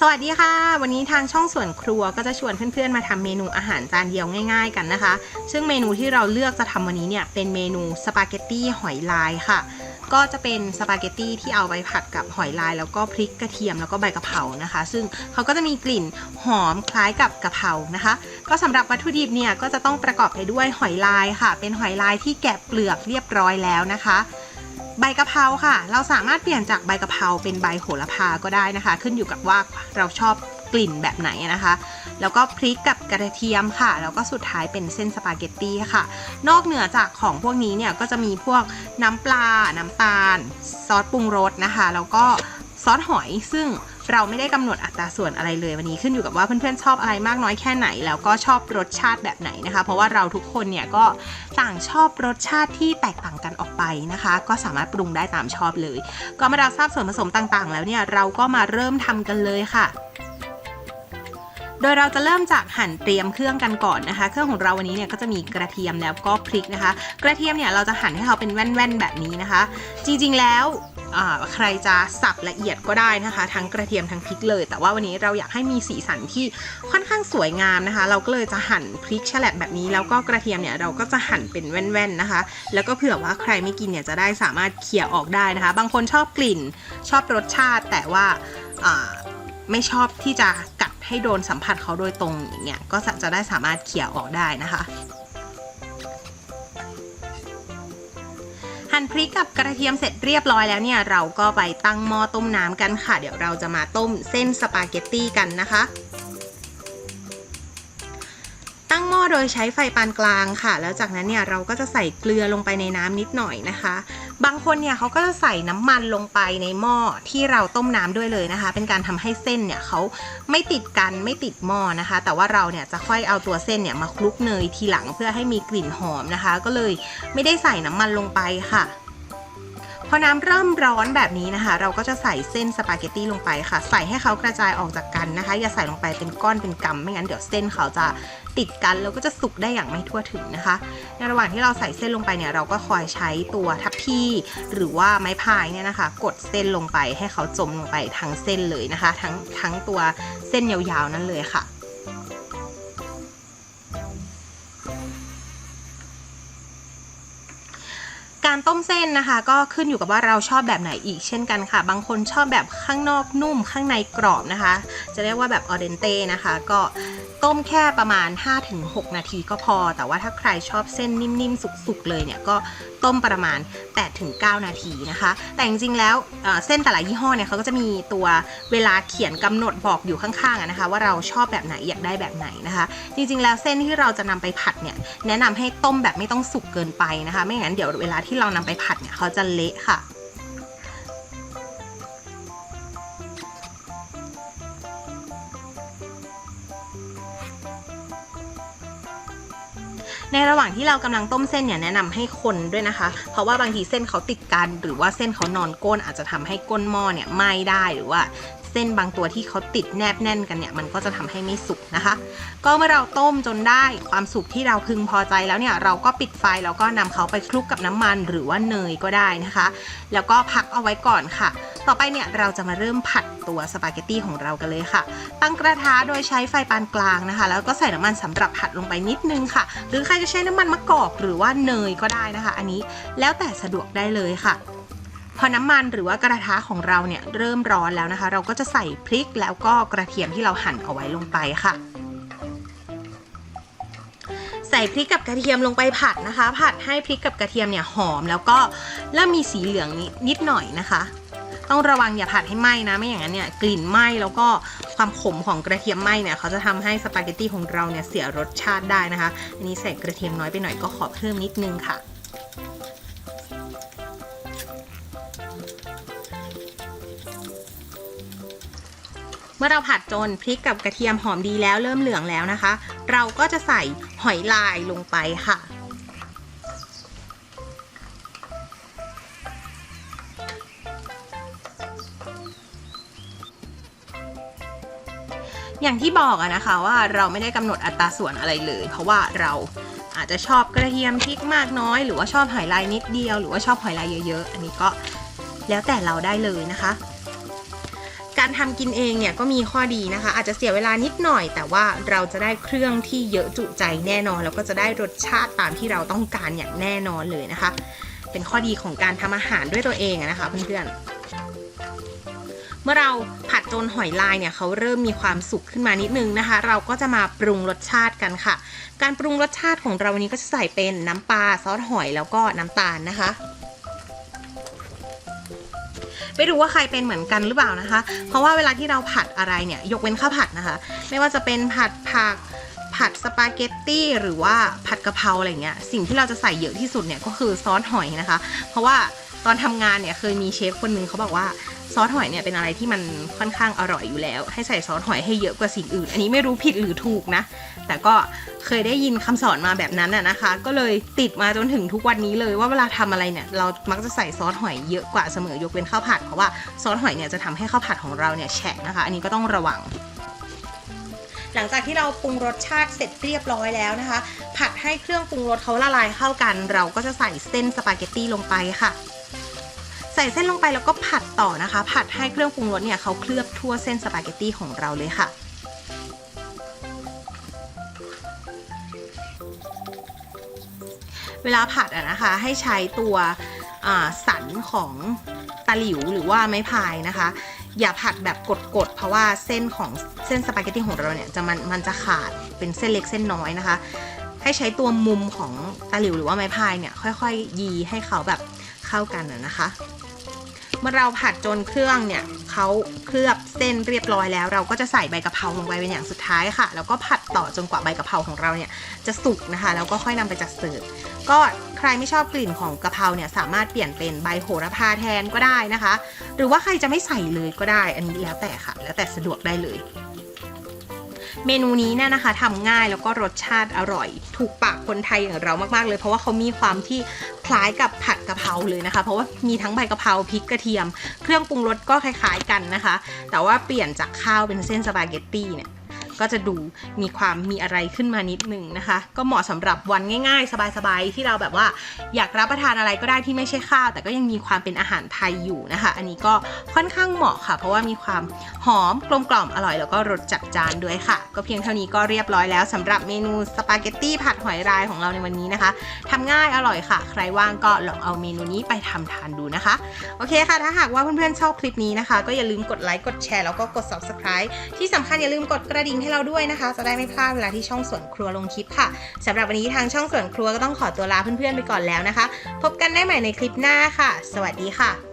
สวัสดีค่ะ วันนี้ทางช่องส่วนครัวก็จะชวนเพื่อนๆมาทำเมนูอาหารจานเดียวง่ายๆกันนะคะ ซึ่งเมนูที่เราเลือกจะทำวันนี้เนี่ยเป็นเมนูสปาเกตตี้หอยลายค่ะ ก็จะเป็นสปาเกตตี้ที่เอาไปผัดกับหอยลาย แล้วก็พริกกระเทียมแล้วก็ใบกะเพรานะคะ ซึ่งเขาก็จะมีกลิ่นหอมคล้ายกับกะเพรานะคะ ก็สำหรับวัตถุดิบเนี่ยก็จะต้องประกอบไปด้วยหอยลายค่ะ เป็นหอยลายที่แกะเปลือกเรียบร้อยแล้วนะคะ ใบกะเพราค่ะ เราสามารถเปลี่ยนจากใบกะเพราเป็นใบโหระพาก็ได้นะคะ ขึ้นอยู่กับว่าเราชอบกลิ่นแบบไหนนะคะ แล้วก็พริกกับกระเทียมค่ะ แล้วก็สุดท้ายเป็นเส้นสปาเกตตี้ค่ะ นอกเหนือจากของพวกนี้เนี่ยก็จะมีพวกน้ำปลา น้ำตาล ซอสปรุงรสนะคะ แล้วก็ซอสหอยซึ่ง เราไม่ได้กำหนดอัตราส่วนอะไรเลยวันนี้ขึ้นอยู่กับว่าเพื่อนๆชอบอะไรมากน้อยแค่ไหน แล้วก็ชอบรสชาติแบบไหนนะคะ เพราะว่าเราทุกคนเนี่ยก็ต่างชอบรสชาติที่แตกต่างกันออกไปนะคะ ก็สามารถปรุงได้ตามชอบเลย ก็เมื่อเราทราบส่วนผสมต่างๆ แล้วเนี่ยเราก็มาเริ่มทำกันเลยค่ะโดยเราจะเริ่มจากหั่นเตรียมเครื่องกันก่อนนะคะ เครื่องของเราวันนี้เนี่ยก็จะมีกระเทียมแล้วก็พริกนะคะ กระเทียมเนี่ยเราจะหั่นให้เขาเป็นแว่นๆแบบนี้นะคะ จริงๆแล้ว ใครจะสับละเอียดก็ได้นะคะ ทั้งกระเทียมทั้งพริกเลย แต่ว่าวันนี้เราอยากให้มีสีสันที่ค่อนข้างสวยงามนะคะ เราก็เลยจะหั่นพริกแฉลบแบบนี้ แล้วก็กระเทียมเนี่ยเราก็จะหั่นเป็นแว่นๆนะคะ แล้วก็เผื่อว่าใครไม่กินเนี่ยจะได้สามารถเขี่ยออกได้นะคะ บางคนชอบกลิ่นชอบรสชาติ แต่ว่าไม่ชอบที่จะกัดให้โดนสัมผัสเขาโดยตรงอย่างเงี้ยก็จะจะได้สามารถเขี่ยออกได้นะคะ หั่นพริกกับกระเทียมเสร็จเรียบร้อยแล้วเนี่ยเราก็ไปตั้งหม้อต้มน้ำกันค่ะ เดี๋ยวเราจะมาต้มเส้นสปาเกตตี้กันนะคะ โดยใช้ไฟปานกลางค่ะ แล้วจากนั้นเนี่ยเราก็จะใส่เกลือลงไปในน้ำนิดหน่อยนะคะ บางคนเนี่ยเขาก็จะใส่น้ำมันลงไปในหม้อที่เราต้มน้ำด้วยเลยนะคะ เป็นการทำให้เส้นเนี่ยเขาไม่ติดกันไม่ติดหม้อนะคะ แต่ว่าเราเนี่ยจะค่อยเอาตัวเส้นเนี่ยมาคลุกเนยทีหลังเพื่อให้มีกลิ่นหอมนะคะ ก็เลยไม่ได้ใส่น้ำมันลงไปค่ะ พอน้ำเริ่มร้อนแบบนี้นะคะ เราก็จะใส่เส้นสปาเกตตี้ลงไปค่ะ ใส่ให้เขากระจายออกจากกันนะคะ อย่าใส่ลงไปเป็นก้อนเป็นกำไม่งั้นเดี๋ยวเส้นเขาจะติดกันแล้วก็จะสุกได้อย่างไม่ทั่วถึงนะคะ ในระหว่างที่เราใส่เส้นลงไปเนี่ยเราก็คอยใช้ตัวทัพพีหรือว่าไม้พายเนี่ยนะคะ กดเส้นลงไปให้เขาจมลงไปทั้งเส้นเลยนะคะ ทั้งทั้งตัวเส้นยาวๆนั้นเลยค่ะ การต้มเส้นนะคะ ก็ขึ้นอยู่กับว่าเราชอบแบบไหนอีกเช่นกันค่ะ บางคนชอบแบบข้างนอกนุ่มข้างในกรอบนะคะ จะเรียกว่าแบบออเดนเต้นะคะ ก็ต้มแค่ประมาณ 5-6 นาทีก็พอ แต่ว่าถ้าใครชอบเส้นนิ่มๆ สุกๆ เลยเนี่ย ก็ต้มประมาณ 8-9 นาทีนะคะ แต่จริงๆแล้วเส้นแต่ละยี่ห้อเนี่ยเขาก็จะมีตัวเวลาเขียนกำหนดบอกอยู่ข้างๆนะคะ ว่าเราชอบแบบไหนอยากได้แบบไหนนะคะ จริงๆแล้วเส้นที่เราจะนำไปผัดเนี่ยแนะนำให้ต้มแบบไม่ต้องสุกเกินไปนะคะ ไม่งั้นเดี๋ยวเวลาที่เรานำไปผัดเนี่ยเขาจะเละค่ะ ในระหว่างที่เรากำลังต้มเส้นเนี่ยแนะนำให้คนด้วยนะคะ เพราะว่าบางทีเส้นเขาติดกัน หรือว่าเส้นเขานอนก้น อาจจะทำให้ก้นหม้อเนี่ยไหม้ได้หรือว่าเส้นบางตัวที่เขาติดแนบแน่นกันเนี่ยมันก็จะทำให้ไม่สุกนะคะ ก็เมื่อเราต้มจนได้ความสุกที่เราพึงพอใจแล้วเนี่ยเราก็ปิดไฟแล้วก็นำเขาไปคลุกกับน้ำมันหรือว่าเนยก็ได้นะคะ แล้วก็พักเอาไว้ก่อนค่ะ ต่อไปเนี่ยเราจะมาเริ่มผัดตัวสปาเกตตี้ของเรากันเลยค่ะ ตั้งกระทะโดยใช้ไฟปานกลางนะคะ แล้วก็ใส่น้ำมันสำหรับผัดลงไปนิดนึงค่ะ หรือใครจะใช้น้ำมันมะกอกหรือว่าเนยก็ได้นะคะ อันนี้แล้วแต่สะดวกได้เลยค่ะพอน้ำมันหรือว่ากระทะของเราเนี่ยเริ่มร้อนแล้วนะคะ เราก็จะใส่พริกแล้วก็กระเทียมที่เราหั่นเอาไว้ลงไปค่ะ ใส่พริกกับกระเทียมลงไปผัดนะคะ ผัดให้พริกกับกระเทียมเนี่ยหอม แล้วก็เริ่มมีสีเหลืองนิดนิดหน่อยนะคะ ต้องระวังอย่าผัดให้ไหม้นะ ไม่อย่างนั้นเนี่ยกลิ่นไหม้แล้วก็ความขมของกระเทียมไหม้เนี่ยเขาจะทำให้สปาเกตตี้ของเราเนี่ยเสียรสชาติได้นะคะ อันนี้ใส่กระเทียมน้อยไปหน่อยก็ขอเพิ่มนิดนึงค่ะเมื่อเราผัดจนพริกกับกระเทียมหอมดีแล้วเริ่มเหลืองแล้วนะคะ เราก็จะใส่หอยลายลงไปค่ะ อย่างที่บอกอะนะคะว่าเราไม่ได้กำหนดอัตราส่วนอะไรเลย เพราะว่าเราอาจจะชอบกระเทียมพริกมากน้อย หรือว่าชอบหอยลายนิดเดียว หรือว่าชอบหอยลายเยอะๆ อันนี้ก็แล้วแต่เราได้เลยนะคะการการทำกินเองเนี่ยก็มีข้อดีนะคะ อาจจะเสียเวลานิดหน่อย แต่ว่าเราจะได้เครื่องที่เยอะจุใจแน่นอน แล้วก็จะได้รสชาติตามที่เราต้องการอย่างแน่นอนเลยนะคะ เป็นข้อดีของการทำอาหารด้วยตัวเองนะคะเพื่อนๆ เมื่อเราผัดจนหอยลายเนี่ยเขาเริ่มมีความสุกขึ้นมานิดนึงนะคะ เราก็จะมาปรุงรสชาติกันค่ะ การปรุงรสชาติของเราวันนี้ก็จะใส่เป็นน้ำปลาซอสหอยแล้วก็น้ำตาลนะคะไม่รู้ว่าใครเป็นเหมือนกันหรือเปล่านะคะ เพราะว่าเวลาที่เราผัดอะไรเนี่ย ยกเว้นข้าวผัดนะคะ ไม่ว่าจะเป็นผัดผัก ผัดสปาเกตตี้หรือว่าผัดกะเพราอะไรเงี้ย สิ่งที่เราจะใส่เยอะที่สุดเนี่ยก็คือซอสหอยนะคะ เพราะว่าตอนทำงานเนี่ยเคยมีเชฟคนนึงเขาบอกว่า ซอสหอยเนี่ยเป็นอะไรที่มันค่อนข้างอร่อยอยู่แล้ว ให้ใส่ซอสหอยให้เยอะกว่าสิ่งอื่น อันนี้ไม่รู้ผิดหรือถูกนะ แต่ก็เคยได้ยินคำสอนมาแบบนั้นน่ะนะคะ ก็เลยติดมาจนถึงทุกวันนี้เลยว่าเวลาทำอะไรเนี่ยเรามักจะใส่ซอสหอยเยอะกว่าเสมอยกเว้นข้าวผัดเพราะว่าซอสหอยเนี่ยจะทำให้ข้าวผัดของเราเนี่ยแฉะนะคะ อันนี้ก็ต้องระวังหลังจากที่เราปรุงรสชาติเสร็จเรียบร้อยแล้วนะคะ ผัดให้เครื่องปรุงรสเขาละลายเข้ากัน เราก็จะใส่เส้นสปาเกตตี้ลงไปค่ะ ใส่เส้นลงไปแล้วก็ผัดต่อนะคะ ผัดให้เครื่องปรุงรสเนี่ยเขาเคลือบทั่วเส้นสปาเกตตี้ของเราเลยค่ะเวลาผัดอะนะคะให้ใช้ตัวสันของตะหลิวหรือว่าไม้พายนะคะ อย่าผัดแบบกดๆเพราะว่าเส้นของเส้นสปาเกตตี้ของเราเนี่ยจะมันมันจะขาดเป็นเส้นเล็กเส้นน้อยนะคะ ให้ใช้ตัวมุมของตะหลิวหรือว่าไม้พายเนี่ยค่อยๆ ยีให้เขาแบบเข้ากันนะคะ เมื่อเราผัดจนเครื่องเนี่ยเขาเคลือบเส้นเรียบร้อยแล้ว เราก็จะใส่ใบกะเพราลงไปเป็นอย่างสุดท้ายค่ะ แล้วก็ผัดต่อจนกว่าใบกะเพราของเราเนี่ยจะสุกนะคะ แล้วก็ค่อยนำไปจัดเสิร์ฟก็ใครไม่ชอบกลิ่นของกะเพราเนี่ยสามารถเปลี่ยนเป็นใบโหระพาแทนก็ได้นะคะ หรือว่าใครจะไม่ใส่เลยก็ได้ อันนี้แล้วแต่ค่ะ แล้วแต่สะดวกได้เลย เมนูนี้เนี่ยนะคะทำง่ายแล้วก็รสชาติอร่อย ถูกปากคนไทยอย่างเรามาก ๆ เลย เพราะว่าเขามีความที่คล้ายกับผัดกะเพราเลยนะคะ เพราะว่ามีทั้งใบกะเพราพริกกระเทียม เครื่องปรุงรสก็คล้าย ๆ กันนะคะ แต่ว่าเปลี่ยนจากข้าวเป็นเส้นสปาเกตตี้เนี่ย ก็จะดูมีความมีอะไรขึ้นมานิดหนึ่งนะคะ ก็เหมาะสำหรับวันง่าย ๆ สบายๆ ที่เราแบบว่าอยากรับประทานอะไรก็ได้ที่ไม่ใช่ข้าว แต่ก็ยังมีความเป็นอาหารไทยอยู่นะคะ อันนี้ก็ค่อนข้างเหมาะค่ะ เพราะว่ามีความหอมกลมกล่อมอร่อยแล้วก็รสจัดจานด้วยค่ะ ก็เพียงเท่านี้ก็เรียบร้อยแล้วสำหรับเมนูสปาเกตตี้ผัดหอยลายของเราในวันนี้นะคะทำง่ายอร่อยค่ะ ใครว่างก็ลองเอาเมนูนี้ไปทำทานดูนะคะ โอเคค่ะ ถ้าหากว่าเพื่อนๆชอบคลิปนี้นะคะ ก็อย่าลืมกดไลค์กดแชร์แล้วก็กด subscribe ที่สำคัญอย่าลืมกดกระดิ่งให้เราด้วยนะคะ จะได้ไม่พลาดเวลาที่ช่องสวนครัวลงคลิปค่ะสำหรับวันนี้ทางช่องสวนครัวก็ต้องขอตัวลาเพื่อนๆไปก่อนแล้วนะคะ พบกันได้ใหม่ในคลิปหน้าค่ะ สวัสดีค่ะ